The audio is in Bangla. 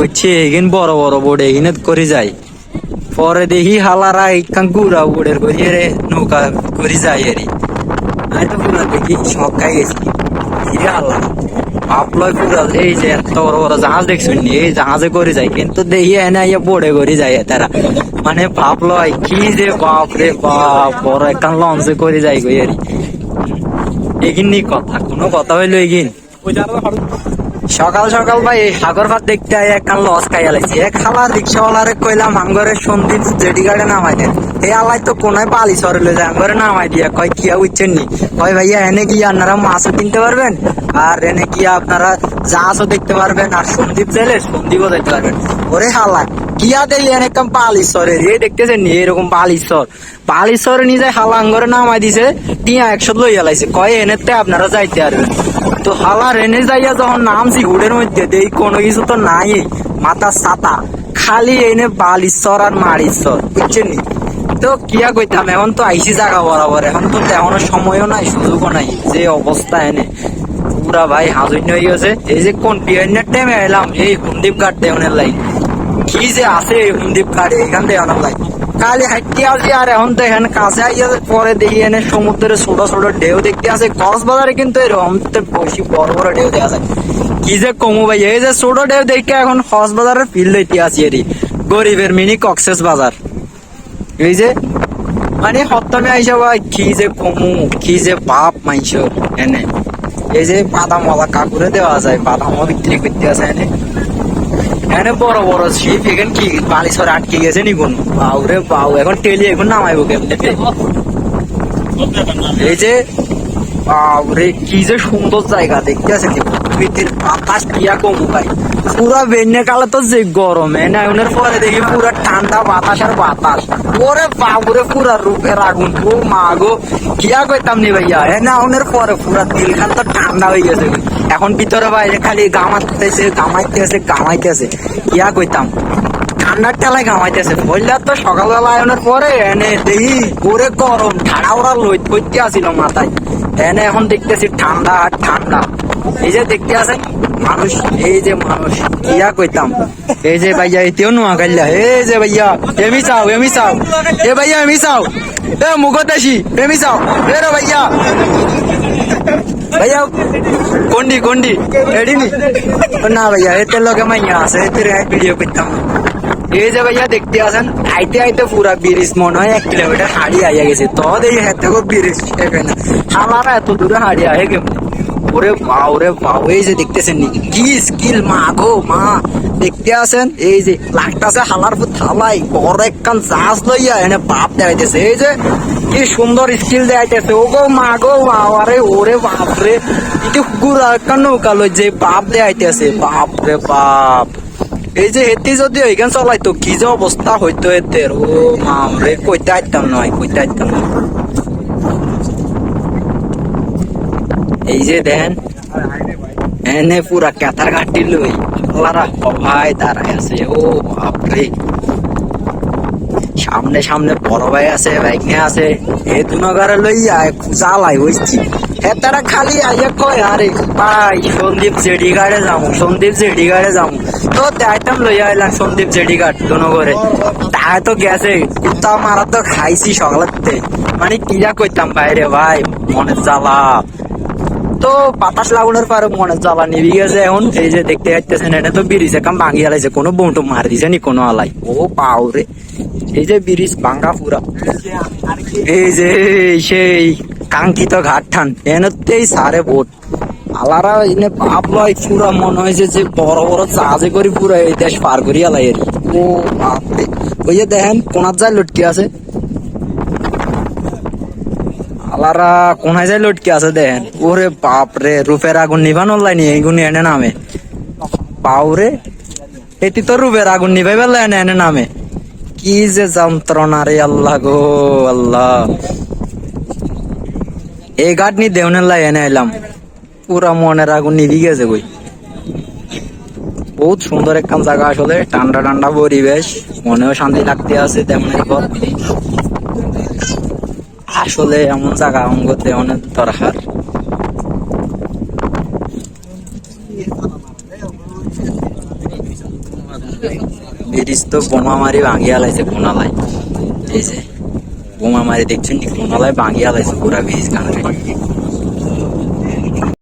করছে এগিন বড় বড় বোর্ড এগিনে করে যায় পরে দেখি হালারা একখান গুড়া বোর্ডের রে নৌকা করে যায় এরি। আমি তো পুরা দেখি শখ খাই গেছি। পুরা এই যে এত বড় বড় জাহাজ নি, এই জাহাজে করে যায় কিন্তু দেখি এনে ইয়ে বোর্ডে করে যায় তারা। মানে ভাবলয় কি যে বাপ রে বাপ বড় একখান লঞ্চে করে যায় গো এরি। এগিন কথা কোনো কথা হইল এগিন? সকাল সকাল ভাই এই সাগর ভাত দেখতে এক কান লস খাইয়া লাইছি। এক খালা রিক্সাওয়ালারে কইলাম আঙ্গরে সন্দীপ জেডি গাড়ে নামাই দেন। এই আলাই তো কোনায় সরে লয়ে যায় আঙ্গরে নামাই দিয়া, কয়, কিয়া বুঝছেন নি? কয়, ভাইয়া, এনে গিয়ে আপনারা মাছও কিনতে পারবেন? আর এনে গিয়ে আপনারা জাহাজও দেখতে পারবেন, আর সন্দীপ চাইলে সন্দীপও দেখতে পারবেন। ওরে হালা, কিয়া দেই এনে একদম বালিশ্বরে রে দেখতেছেন নি, এরকম বালিশ্বর বালিশ্বরে নিজে হালা আঙ্গরে নামাই দিছে, টিয়া একশো লইয়া লাইছে। কয়, এনেতে আপনারা যাইতে পারবেন। তো হালা রেনে যাইয়া যখন নামছি হুডের মধ্যে, দেই কোনো কিছু তো নাই মাথা ছাতা খালি এনে বালিশ্বর আর মারিশ্বর বুঝছেন? তো কিয়া কইতাম, এখন তো আইসি জায়গা বরাবর, এখন তো তেমন সময়ও নাই, সুযোগও নাই, যে অবস্থা এনে। পুরা ভাই হাজুন্য হয়ে গেছে। এই যে কোন পিয়ানের টাইমে এলাম, এই হুন্দিপ ঘাট দেওয়ানের লাইন। কি যে আছে এই হুন্দিপ ঘাট এখান থেকে অনেক লাইন। খালি হাঁটতে আসি আর এখন তো এখানে কাছে আইয়া পরে দেখি এনে সমুদ্রের ছোট ছোট ঢেউ দেখতে আছে। কক্সবাজারে কিন্তু এরকম তো বেশি বড় বড় ঢেউ দেখা যায়। কি যে কমু ভাই, এই যে ছোট ঢেউ দেখে এখন কক্সবাজারের ফিল লইতে আসি এরি গরিবের মিনি কক্সেস বাজার। এই যে মানে সপ্তমে আইসা ভাই, কি যে কমু, কি যে বাপ মাইস এনে। এই যে বাদাম ওলা কাকুরে দেওয়া যায়, বাদামও বিক্রি করতে আছে এনে। এনে বড় বড় এখানে কি বালিশর আটকে গেছে নি কোন বাউরে বাউ, এখন টেলি এখন নামাইবো এই যে বাউরে কি যে সুন্দর জায়গা, দেখতে কিয়া ভাই। পুরা বেন্যে কালে তো যে গরম এনে পরে দেখি পুরা ঠান্ডা বাতাস আর বাতাস। ওরে বাবুরে পুরা রূপের আগুন। ও মা কিয়া কইতাম নি ভাইয়া? এনে পরে পুরা দিল খান তো ঠান্ডা হয়ে গেছে। এখন ভিতরে বাইরে খালি গামাইতেছে গামাইতেছে গামাইতেছে। কিয়া কইতাম? ঠান্ডার ঠেলায় ঘামাইতেছে বললে তো সকালবেলা আয়নের পরে এনে দেখি ওরে গরম, ঠাড়া ওরা লইত করতে আসিল মাথায়। এনে এখন দেখতেছি ঠান্ডা আর ঠান্ডা। এই যে দেখতে আছে মানুষ, এই যে মানুষ। কিয়া কইতাম? এই যে ভাইয়া এতেও নোয়া গাইলা এই যে ভাইয়া, এমি চাও এমি চাও। এ ভাইয়া, এমি চাও। এ মুখতাসি এমি চাও। এ রে ভাইয়া ভাইয়া কোনডি কোনডি এডিনি না ভাইয়া এতে লগে মাইয়া আছে এতে ভিডিও করতাম এই যে ভাইয়া দেখতে আসেন আইতে আইতে পুরা ব্রিজ মনে হয় এক কিলোমিটার হাড়ি আইয়া গেছে তো দেখি হেতে গো ব্রিজ শেখে না হালারা এত দূরে হাড়ি আহে কেমন ওরে বাউ রে বাউ এই যে দেখতেছেন কি স্কিল মা গো, মা। দেখতে আসেন এই যে লাগতাছে হালার ফুট থালাই বড় একখান জাহাজ লইয়া এনে বাপ দেখাইতেছে এই যে কি সুন্দর স্কিল দেখাইতেছে ও গো মা গো বাউ আরে, ওরে বাপ রে। ইতি গুড়া একখান নৌকা লই যে বাপ দেখাইতেছে বাপ রে বাপ। এই যে হেতি যদি ওইখান চলাইতো, কি যে অবস্থা হইতো এদের ও মাম রে, কইতে আইতাম নয়, কইতে আইতাম না। এই যে দেন এনে পুরা কেতার ঘাটি লই আল্লাহরা ভাই দাঁড়ায় আছে, ও বাপরে। সামনে সামনে বড় ভাই আছে বাইক নিয়ে আছে, এ দুনগারে লইয়া চালাই হইছি। হে তারা খালি আইয়া কয়, আরে ভাই, সন্দীপ জেডি গাড়ে যাব সন্দীপ জেডি গাড়ে যাব তো দেখাইতাম লইয়া এলাম সন্দীপ জেডি গাড় দুনগরে। তাই তো গেছে, কুত্তা মারা তো খাইছি সকালের মানে কিরা কইতাম বাইরে ভাই মনে জ্বালা তো বাতাস লাগানোর পরে মনে জ্বালা নিবি গেছে এখন। এই যে দেখতে যাইতেছেন এটা তো ব্রিজ। একাম ভাঙি আলাইছে কোনো বউটো মার দিছে নি, কোনো আলাই। ও পাও রে। এই যে ব্রিজ ভাঙ্গা পুরা। এই যে সেই কাঙ্ক্ষিত ঘাট ঠান এনেতেই সারে বোট আলারা এনে লয় পুরা মনে হয়েছে যে বড় বড় জাহাজে করে পুরা এই দেশ পার করি আলাই এর ও বাপ রে। ওই যে দেখেন কোনার যায় লটকে আছে। আলারা কোনায় যায় লটকে আছে দেখেন। ওরে বাপ রে রূপের আগুন নিভানো লাইনি এইগুনি এনে নামে। পাউরে এটি তো রূপের আগুন নিভাই বেলা এনে নামে। কি যে যন্ত্রণা রে আল্লাহ গো, আল্লাহ। এই গাছ নি দেওনের লাই এনে এলাম পুরা মনের আগুন নিভি গেছে কই। বহুত সুন্দর একখান জায়গা আসলে, ঠান্ডা ঠান্ডা পরিবেশ, মনেও শান্তি লাগতে আছে তেমনই পর আসলে এমন জায়গা অঙ্গতে অনেক দরকার। ব্রিজ তো বোমা মারি ভাঙিয়া লাইছে কোনালাই এই যে বোমা মারি দেখছেন নি কোনালাই ভাঙিয়া লাইছে, পুরা ব্রিজ কানরে